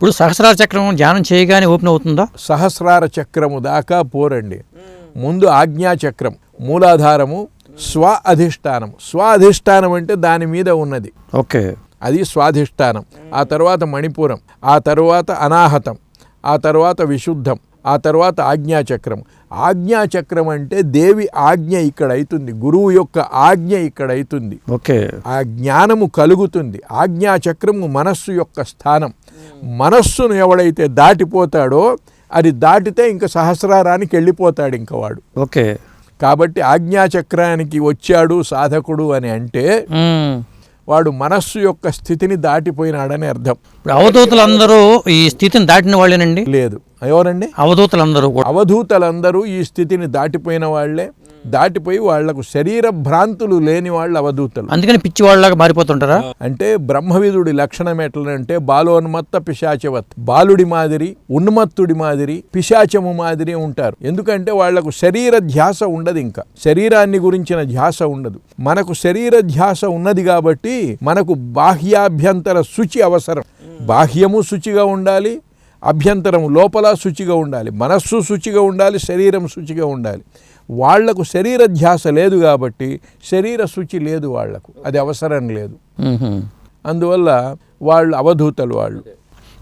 ఇప్పుడు సహస్రార చక్రం ధ్యానం చేయగానే ఓపెన్ అవుతుందా? సహస్రార చక్రము దాకా పోరండి. ముందు ఆజ్ఞా చక్రం మూలాధారము స్వ అధిష్టానం. స్వ అధిష్టానం అంటే దాని మీద ఉన్నది. ఓకే. అది స్వాధిష్టానం. ఆ తర్వాత మణిపురం ఆ తర్వాత అనాహతం ఆ తర్వాత విశుద్ధం ఆ తర్వాత ఆజ్ఞాచక్రం. ఆజ్ఞాచక్రం అంటే దేవి ఆజ్ఞ ఇక్కడ అవుతుంది గురువు యొక్క ఆజ్ఞ ఇక్కడ అవుతుంది ఓకే. ఆ జ్ఞానము కలుగుతుంది ఆజ్ఞాచక్రము మనస్సు యొక్క స్థానం. మనస్సును ఎవడైతే దాటిపోతాడో అది దాటితే ఇంకా సహస్రారానికి వెళ్ళిపోతాడు ఇంక వాడు. ఓకే. కాబట్టి ఆజ్ఞాచక్రానికి వచ్చాడు సాధకుడు అని అంటే. వాడు మనస్సు యొక్క స్థితిని దాటిపోయినాడని అర్థం. అవధూతలందరూ ఈ స్థితిని దాటిన వాళ్ళేనండి? లేదు. ఎవరండి? అవధూతలందరూ కూడా. అవధూతలందరూ ఈ స్థితిని దాటిపోయిన వాళ్ళే. దాటిపోయి వాళ్ళకు శరీర భ్రాంతులు లేని వాళ్ళు అవధూతలు. అందుకని పిచ్చి వాళ్ళలాగా మారిపోతుంటారా అంటే బ్రహ్మవిధుడి లక్షణం ఎట్లంటే బాలోన్మత్త పిశాచవత్. బాలుడి మాదిరి ఉన్మత్తుడి మాదిరి పిశాచము మాదిరి ఉంటారు. ఎందుకంటే వాళ్ళకు శరీర ధ్యాస ఉండదు ఇంకా. శరీరాన్ని గురించిన ధ్యాస ఉండదు. మనకు శరీర ధ్యాస ఉన్నది కాబట్టి మనకు బాహ్యాభ్యంతర శుచి అవసరం. బాహ్యము శుచిగా ఉండాలి అభ్యంతరం లోపల శుచిగా ఉండాలి మనస్సు శుచిగా ఉండాలి శరీరం శుచిగా ఉండాలి. వాళ్ళకు శరీర ధ్యాస లేదు కాబట్టి శరీర శుచి లేదు వాళ్ళకు అది అవసరం లేదు. అందువల్ల వాళ్ళు అవధూతలు వాళ్ళు.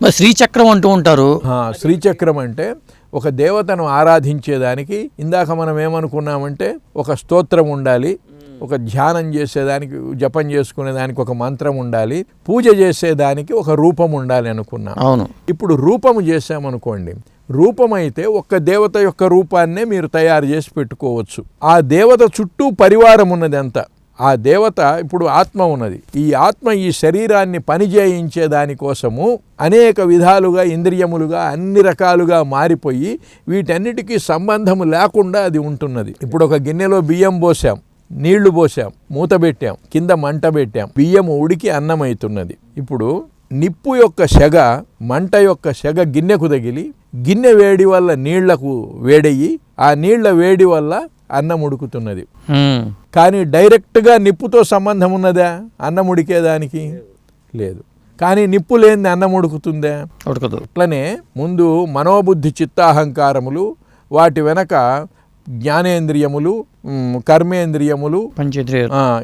మరి శ్రీచక్రం అంటూ ఉంటారు. శ్రీచక్రం అంటే ఒక దేవతను ఆరాధించేదానికి ఇందాక మనం ఏమనుకున్నామంటే ఒక స్తోత్రం ఉండాలి ఒక ధ్యానం చేసేదానికి జపం చేసుకునేదానికి ఒక మంత్రం ఉండాలి పూజ చేసేదానికి ఒక రూపం ఉండాలి అనుకున్నాం. అవును. ఇప్పుడు రూపము చేసామనుకోండి రూపమైతే ఒక్క దేవత యొక్క రూపాన్నే మీరు తయారు చేసి పెట్టుకోవచ్చు. ఆ దేవత చుట్టూ పరివారం ఉన్నది అంతా ఆ దేవత ఇప్పుడు ఆత్మ ఉన్నది. ఈ ఆత్మ ఈ శరీరాన్ని పనిచేయించే దానికోసము అనేక విధాలుగా ఇంద్రియములుగా అన్ని రకాలుగా మారిపోయి వీటన్నిటికీ సంబంధము లేకుండా అది ఉంటున్నది. ఇప్పుడు ఒక గిన్నెలో బియ్యం పోసాం. నీళ్ళు పోసాం మూత పెట్టాం కింద మంట పెట్టాం. బియ్యము ఉడికి అన్నమవుతున్నది ఇప్పుడు నిప్పు యొక్క సెగ మంట యొక్క సెగ గిన్నెకు తగిలి గిన్నె వేడి వల్ల నీళ్ళకు వేడయ్యి ఆ నీళ్ళ వేడి వల్ల అన్నం ఉడుకుతున్నది. కానీ డైరెక్ట్గా నిప్పుతో సంబంధం ఉన్నదా? అన్నం ఉడికేదానికి? లేదు. కానీ నిప్పు లేనిది అన్నం ఉడుకుతుందా? ఉడకదు. అట్లనే ముందు మనోబుద్ధి చిత్తాహంకారములు వాటి వెనక జ్ఞానేంద్రియములు కర్మేంద్రియములు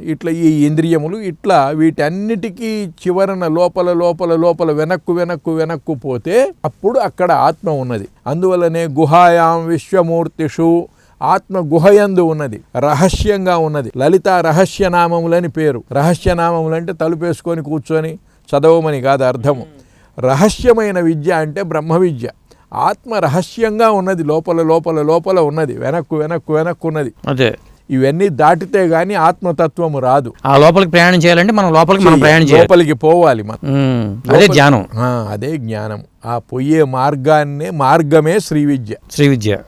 ఇట్లా ఈ ఇంద్రియములు ఇట్లా వీటన్నిటికీ చివరన లోపల లోపల లోపల వెనక్కు వెనక్కు వెనక్కు పోతే అప్పుడు అక్కడ ఆత్మ ఉన్నది. అందువల్లనే గుహాయాం విశ్వమూర్తిషు ఆత్మ గుహయందు ఉన్నది. రహస్యంగా ఉన్నది. లలిత రహస్యనామములని పేరు. రహస్యనామములు అంటే తలుపేసుకొని కూర్చొని చదవమని కాదు అర్థము. రహస్యమైన విద్య అంటే బ్రహ్మ విద్య ఆత్మ రహస్యంగా ఉన్నది లోపల లోపల లోపల ఉన్నది వెనక్కు వెనక్కు వెనక్కు ఉన్నది. అదే. ఇవన్నీ దాటితే గాని ఆత్మతత్వము రాదు. ఆ లోపలికి ప్రయాణం చేయాలంటే మనం లోపలికి మనం ప్రయాణం లోపలికి పోవాలి మనం. అదే ఆ, అదే జ్ఞానం. ఆ పొయ్యే మార్గాన్నే మార్గమే శ్రీ విద్య శ్రీ విద్య